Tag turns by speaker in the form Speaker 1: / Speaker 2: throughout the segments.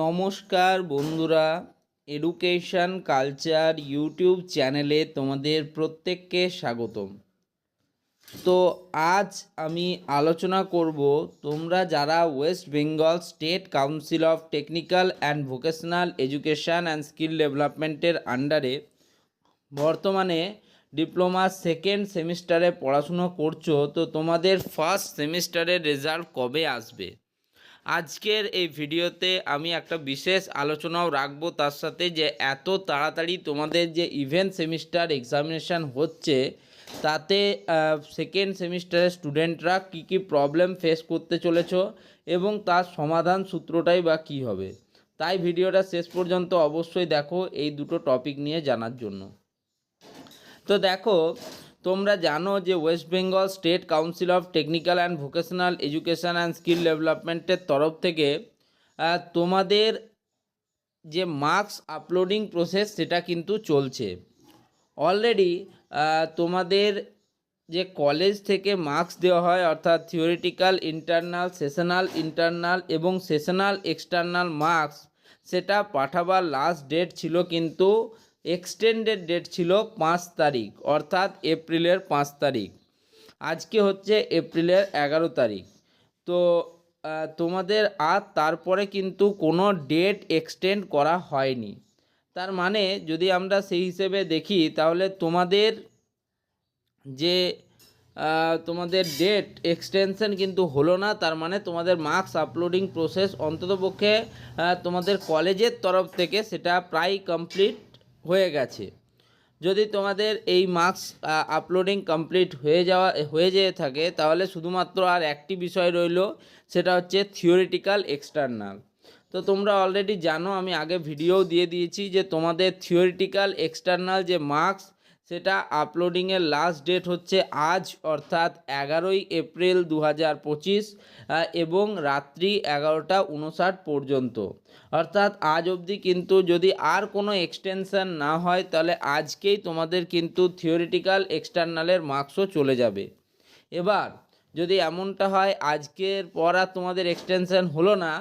Speaker 1: নমস্কার বন্ধুরা education culture YouTube চ্যানেলে তোমাদের প্রত্যেককে স্বাগতম তো আজ আমি আলোচনা করব তোমরা যারা West Bengal state council of technical and vocational education and skill ডেভেলপমেন্টের আন্ডারে বর্তমানে ডিপ্লোমা সেকেন্ড সেমিস্টারে পড়াশুনো করছো তো তোমাদের ফার্স্ট সেমিস্টারের রেজাল্ট কবে আসবে আজকের এই ভিডিওতে আমি একটা বিশেষ আলোচনাও রাখবো তার সাথে যে এত তাড়াতাড়ি তোমাদের যে ইভেন্ট সেমিস্টার এক্সামিনেশান হচ্ছে তাতে সেকেন্ড সেমিস্টারের স্টুডেন্টরা কি কি প্রবলেম ফেস করতে চলেছ এবং তার সমাধান সূত্রটাই বা কি হবে তাই ভিডিওটা শেষ পর্যন্ত অবশ্যই দেখো এই দুটো টপিক নিয়ে জানার জন্য তো দেখো তোমরা জানো যে West Bengal state council of technical and vocational education and skill ডেভেলপমেন্টের তরফ থেকে তোমাদের যে মার্কস আপলোডিং প্রসেস সেটা কিন্তু চলছে অলরেডি তোমাদের যে কলেজ থেকে মার্কস দেওয়া হয় অর্থাৎ থিওরিটিক্যাল ইন্টারনাল সেশনাল ইন্টারনাল এবং সেশনাল এক্সটার্নাল মার্কস সেটা পাঠাবার লাস্ট ডেট ছিল কিন্তু এক্সটেন্ডেড ডেট ছিল পাঁচ তারিখ অর্থাৎ এপ্রিলের পাঁচ তারিখ আজকে হচ্ছে এপ্রিলের এগারো তারিখ তো তোমাদের আর তারপরে কিন্তু কোনো ডেট এক্সটেন্ড করা হয়নি তার মানে যদি আমরা সেই হিসেবে দেখি তাহলে তোমাদের যে তোমাদের ডেট এক্সটেনশন কিন্তু হলো না তার মানে তোমাদের মার্কস আপলোডিং প্রসেস অন্ততপক্ষে তোমাদের কলেজের তরফ থেকে সেটা প্রায় কমপ্লিট হয়ে গেছে যদি তোমাদের এই মার্কস আপলোডিং কমপ্লিট হয়ে যাওয়া হয়ে যেয়ে থাকে তাহলে শুধুমাত্র আর একটি বিষয় রইল সেটা হচ্ছে থিওরিটিক্যাল এক্সটার্নাল তো তোমরা অলরেডি জানো আমি আগে ভিডিও দিয়ে দিয়েছি যে তোমাদের থিওরিটিক্যাল এক্সটার্নাল যে মার্কস সেটা আপলোডিংয়ের লাস্ট ডেট হচ্ছে আজ অর্থাৎ এগারোই এপ্রিল দু এবং রাত্রি এগারোটা উনষাট পর্যন্ত অর্থাৎ আজ অবধি কিন্তু যদি আর কোনো এক্সটেনশান না হয় তাহলে আজকেই তোমাদের কিন্তু থিওরিটিক্যাল এক্সটার্নালের মার্কসও চলে যাবে এবার যদি এমনটা হয় আজকের পর আর তোমাদের এক্সটেনশান হলো না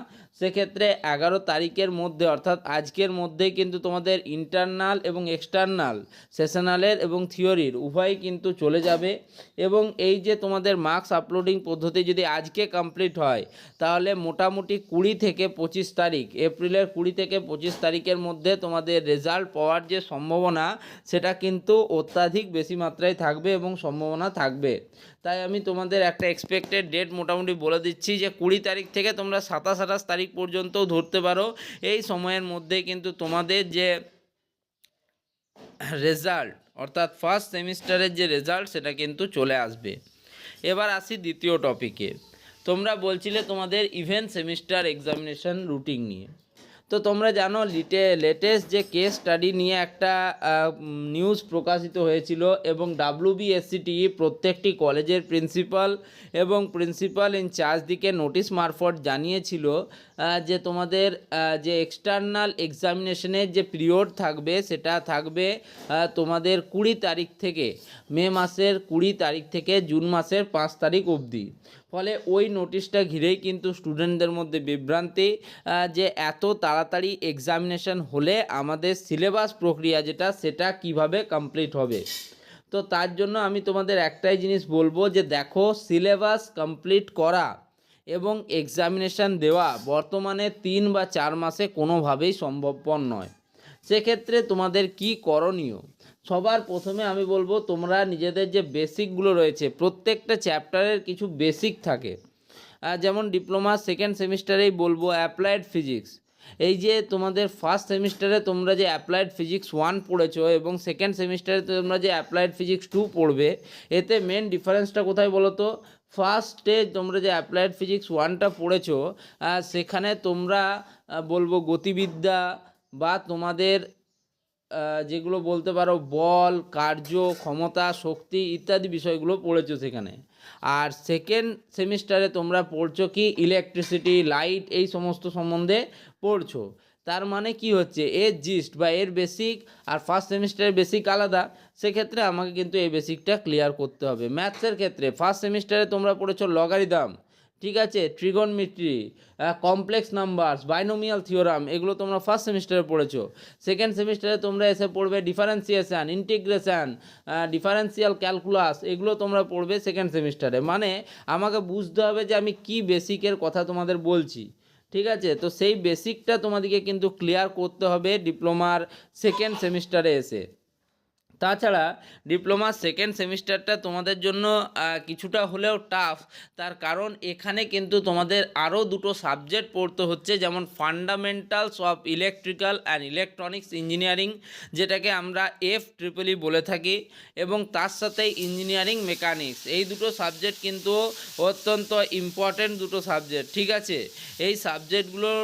Speaker 1: সেক্ষেত্রে এগারো তারিখের মধ্যে অর্থাৎ আজকের মধ্যেই কিন্তু তোমাদের ইন্টারনাল এবং এক্সটার্নাল সেশনালের এবং থিওরির উভয়ই কিন্তু চলে যাবে এবং এই যে তোমাদের মার্কস আপলোডিং পদ্ধতি যদি আজকে কমপ্লিট হয় তাহলে মোটামুটি কুড়ি থেকে পঁচিশ তারিখ এপ্রিলের কুড়ি থেকে পঁচিশ তারিখের মধ্যে তোমাদের রেজাল্ট পাওয়ার যে সম্ভাবনা সেটা কিন্তু অত্যাধিক বেশি মাত্রায় থাকবে এবং সম্ভাবনা থাকবে তাই আমি তোমাদের একটা এক্সপেক্টেড ডেট মোটামুটি বলে দিচ্ছি যে কুড়ি তারিখ থেকে তোমরা সাতাশ আঠাশ তারিখ পর্যন্তও ধরতে পারো এই সময়ের মধ্যে কিন্তু তোমাদের যে রেজাল্ট অর্থাৎ ফার্স্ট সেমিস্টারের যে রেজাল্ট সেটা কিন্তু চলে আসবে এবার আসি দ্বিতীয় টপিকে তোমরা বলছিলে তোমাদের ইভেন্ট সেমিস্টার এক্সামিনেশন রুটিন নিয়ে তো তোমরা জানো লিটে লেটেস্ট যে কেস স্টাডি নিয়ে একটা নিউজ প্রকাশিত হয়েছিল এবং ডাব্লিউবিএসসিটি e প্রত্যেকটি কলেজের প্রিন্সিপাল এবং প্রিন্সিপাল ইনচার্জ দিকে নোটিশ মারফত জানিয়েছিল যে তোমাদের যে এক্সটার্নাল এক্সামিনেশনের যে পিরিয়ড থাকবে সেটা থাকবে তোমাদের কুড়ি তারিখ থেকে মে মাসের কুড়ি তারিখ থেকে জুন মাসের পাঁচ তারিখ অবধি ফলে ওই নোটিশটা ঘিরেই কিন্তু স্টুডেন্টদের মধ্যে বিভ্রান্তি যে এত তাড়াতাড়ি এক্সামিনেশন হলে আমাদের সিলেবাস প্রক্রিয়া যেটা সেটা কিভাবে কমপ্লিট হবে তো তার জন্য আমি তোমাদের একটাই জিনিস বলবো যে দেখো সিলেবাস কমপ্লিট করা এবং এক্সামিনেশান দেওয়া বর্তমানে তিন বা চার মাসে কোনোভাবেই সম্ভবপর নয় সেক্ষেত্রে তোমাদের কি করণীয় সবার প্রথমে আমি বলবো তোমরা নিজেদের যে বেসিকগুলো রয়েছে প্রত্যেকটা চ্যাপ্টারের কিছু বেসিক থাকে যেমন ডিপ্লোমা সেকেন্ড সেমিস্টারেই বলবো অ্যাপ্লায়েড ফিজিক্স এই যে তোমাদের ফার্স্ট সেমিস্টারে তোমরা যে অ্যাপ্লাইড ফিজিক্স ওয়ান পড়েছো এবং সেকেন্ড সেমিস্টারে তোমরা যে অ্যাপ্লাইড ফিজিক্স টু পড়বে এতে মেন ডিফারেন্সটা কোথায় বলো তো ফার্স্টে তোমরা যে অ্যাপ্লাইড ফিজিক্স ওয়ানটা পড়েছো সেখানে তোমরা বলবো গতিবিদ্যা বা তোমাদের যেগুলো বলতে পারো বল কার্য ক্ষমতা শক্তি ইত্যাদি বিষয়গুলো পড়েছো সেখানে আর সেকেন্ড সেমিস্টারে তোমরা পড়ছো কি ইলেকট্রিসিটি লাইট এই সমস্ত সম্বন্ধে পড়ছো তার মানে কি হচ্ছে এর জিস্ট বা এর বেসিক আর ফার্স্ট সেমিস্টারের বেসিক আলাদা সেক্ষেত্রে আমাকে কিন্তু এই বেসিকটা ক্লিয়ার করতে হবে ম্যাথসের ক্ষেত্রে ফার্স্ট সেমিস্টারে তোমরা পড়েছো লগারিদাম ঠিক আছে trigonometry complex numbers binomial theorem এগুলো তোমরা ফার্স্ট সেমিস্টারে পড়েছো সেকেন্ড সেমিস্টারে তোমরা এসে পড়বে ডিফারেন্সিয়েশান ইন্টিগ্রেশান ডিফারেন্সিয়াল ক্যালকুলাস এগুলো তোমরা পড়বে সেকেন্ড সেমিস্টারে মানে আমাকে বুঝতে হবে যে আমি কি বেসিকের কথা তোমাদের বলছি ঠিক আছে তো সেই বেসিকটা তোমাদেরকে কিন্তু ক্লিয়ার করতে হবে ডিপ্লোমার সেকেন্ড সেমিস্টারে এসে তাছাড়া ডিপ্লোমা সেকেন্ড সেমিস্টারটা তোমাদের জন্য কিছুটা হলেও টাফ তার কারণ এখানে কিন্তু তোমাদের আরও দুটো সাবজেক্ট পড়তে হচ্ছে যেমন fundamentals of electrical and electronics engineering যেটাকে আমরা এফ ট্রিপলি e বলে থাকি এবং তার সাথে ইঞ্জিনিয়ারিং মেকানিক্স এই দুটো সাবজেক্ট কিন্তু অত্যন্ত ইম্পর্টেন্ট দুটো সাবজেক্ট ঠিক আছে এই সাবজেক্টগুলোর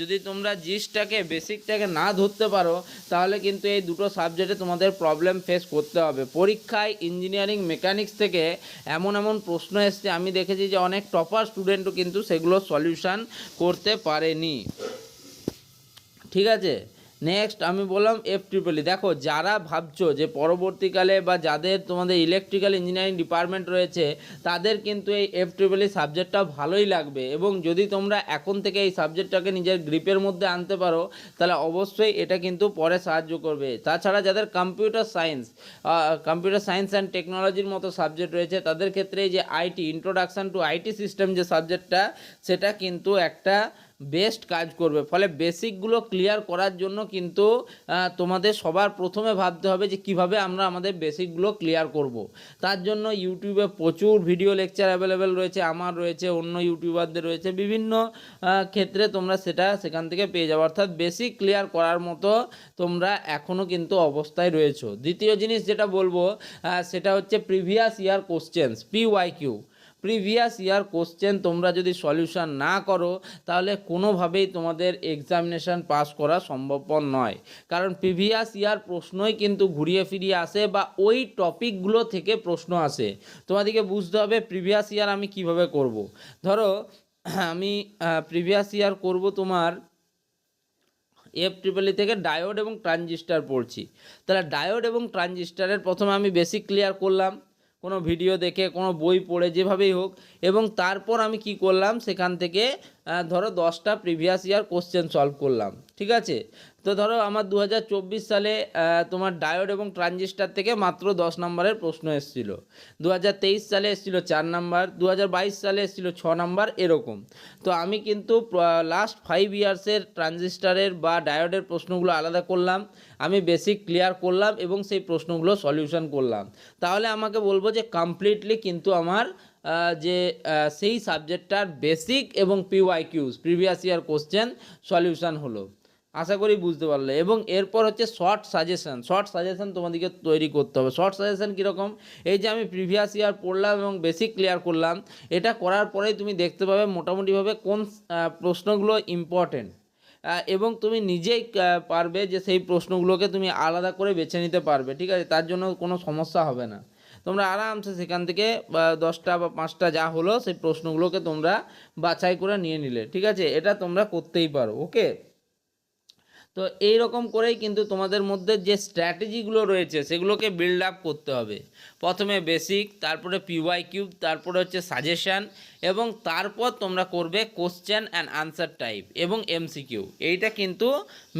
Speaker 1: যদি তোমরা জিসটাকে বেসিকটাকে না ধরতে পারো তাহলে কিন্তু এই দুটো সাবজেক্টে তোমাদের প্রবলেম প্রবলেম ফেস করতে হবে পরীক্ষায় ইঞ্জিনিয়ারিং মেকানিক্স থেকে এমন এমন প্রশ্ন এসছে আমি দেখেছি যে অনেক টপার স্টুডেন্টও কিন্তু সেগুলো সলিউশান করতে পারেনি ঠিক আছে নেক্সট আমি বললাম এফ ট্রিপলি e। দেখো যারা ভাবছো যে পরবর্তীকালে বা যাদের তোমাদের ইলেকট্রিক্যাল ইঞ্জিনিয়ারিং ডিপার্টমেন্ট রয়েছে তাদের কিন্তু এই এফ ট্রিপলি সাবজেক্টটা ভালোই লাগবে এবং যদি তোমরা এখন থেকে এই সাবজেক্টটাকে নিজের গ্রিপের মধ্যে আনতে পারো তাহলে অবশ্যই এটা কিন্তু পরে সাহায্য করবে তাছাড়া যাদের computer science computer science and টেকনোলজির মতো সাবজেক্ট রয়েছে তাদের ক্ষেত্রে যে IT introduction to IT system যে সাবজেক্টটা সেটা কিন্তু একটা বেস্ট কাজ করবে ফলে বেসিকগুলো ক্লিয়ার করার জন্য কিন্তু তোমাদের সবার প্রথমে ভাবতে হবে যে কিভাবে আমরা আমাদের বেসিকগুলো ক্লিয়ার করব। তার জন্য ইউটিউবে প্রচুর ভিডিও লেকচার অ্যাভেলেবেল রয়েছে আমার রয়েছে অন্য ইউটিউবারদের রয়েছে বিভিন্ন ক্ষেত্রে তোমরা সেটা সেখান থেকে পেয়ে যাবো অর্থাৎ বেসিক ক্লিয়ার করার মতো তোমরা এখনও কিন্তু অবস্থায় রয়েছো দ্বিতীয় জিনিস যেটা বলবো সেটা হচ্ছে previous year questions Y Q previous year question তোমরা যদি সলিউশন না করো তাহলে কোনোভাবেই তোমাদের এক্সামিনেশান পাস করা সম্ভবপর নয় কারণ প্রিভিয়াস ইয়ার প্রশ্নই কিন্তু ঘুরিয়ে ফিরিয়ে আসে বা ওই টপিকগুলো থেকে প্রশ্ন আসে তোমাদেরকে বুঝতে হবে প্রিভিয়াস ইয়ার আমি কিভাবে করব। ধরো আমি প্রিভিয়াস ইয়ার করব তোমার এফ ট্রিপলি e থেকে ডায়োড এবং ট্রানজিস্টার পড়ছি তাহলে ডায়োড এবং ট্রানজিস্টারের প্রথমে আমি বেসিক ক্লিয়ার করলাম কোনো ভিডিও দেখে কোনো বই পড়ে যেভাবেই হোক এবং তারপর আমি কি করলাম সেখান থেকে ধরো দশটা প্রিভিয়াস ইয়ার কোশ্চেন সলভ করলাম ঠিক আছে তো ধরো আমার দু সালে তোমার ডায়োড এবং ট্রানজিস্টার থেকে মাত্র দশ নম্বরের প্রশ্ন এসেছিল দু সালে এসেছিল চার নম্বর দু সালে এসেছিল ছ নম্বর এরকম তো আমি কিন্তু লাস্ট ফাইভ ইয়ার্সের ট্রানজিস্টারের বা ডায়োডের প্রশ্নগুলো আলাদা করলাম আমি বেসিক ক্লিয়ার করলাম এবং সেই প্রশ্নগুলো সলিউশন করলাম তাহলে আমাকে বলবো যে কমপ্লিটলি কিন্তু আমার যে সেই সাবজেক্টটার বেসিক এবং PYQs previous year question solution হলো আশা করি বুঝতে পারলে এবং এরপর হচ্ছে শর্ট সাজেশন শর্ট সাজেশন তোমাদেরকে তৈরি করতে হবে শর্ট সাজেশন কীরকম এই যে আমি প্রিভিয়াস ইয়ার পড়লাম এবং বেসিক ক্লিয়ার করলাম এটা করার পরেই তুমি দেখতে পাবে মোটামুটিভাবে কোন প্রশ্নগুলো ইম্পর্টেন্ট এবং তুমি নিজেই পারবে যে সেই প্রশ্নগুলোকে তুমি আলাদা করে বেছে নিতে পারবে ঠিক আছে তার জন্য কোনো সমস্যা হবে না তোমরা আরামসে সেখান থেকে দশটা বা পাঁচটা যা হলো সেই প্রশ্নগুলোকে তোমরা বাছাই করে নিয়ে নিলে ঠিক আছে এটা তোমরা করতেই পারো ওকে তো এই রকম করেই কিন্তু তোমাদের মধ্যে যে স্ট্র্যাটেজিগুলো রয়েছে সেগুলোকে বিল্ড আপ করতে হবে প্রথমে বেসিক তারপরে পিওয়াই কিউব তারপরে হচ্ছে সাজেশান এবং তারপর তোমরা করবে কোশ্চেন অ্যান্ড আনসার টাইপ এবং এমসিকিউ এইটা কিন্তু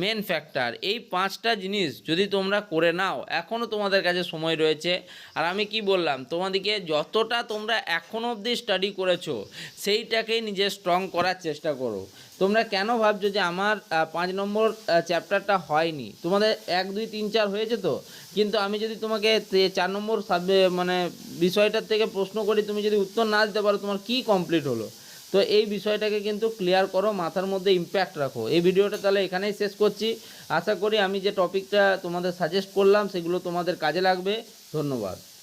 Speaker 1: মেন ফ্যাক্টর এই পাঁচটা জিনিস যদি তোমরা করে নাও এখনও তোমাদের কাছে সময় রয়েছে আর আমি কি বললাম তোমাদেরকে যতটা তোমরা এখনও অবধি স্টাডি করেছো সেইটাকেই নিজে স্ট্রং করার চেষ্টা করো তোমরা কেন ভাবছো যে আমার পাঁচ নম্বর চ্যাপ্টারটা হয়নি তোমাদের এক দুই তিন চার হয়েছে তো কিন্তু আমি যদি তোমাকে চার নম্বর মানে বিষয়টার থেকে প্রশ্ন করি তুমি যদি উত্তর না দিতে পারো তোমার কি কমপ্লিট হলো তো এই বিষয়টাকে কিন্তু ক্লিয়ার করো মাথার মধ্যে ইম্প্যাক্ট রাখো এই ভিডিওটা তাহলে এখানেই শেষ করছি আশা করি আমি যে টপিকটা তোমাদের সাজেস্ট করলাম সেগুলো তোমাদের কাজে লাগবে ধন্যবাদ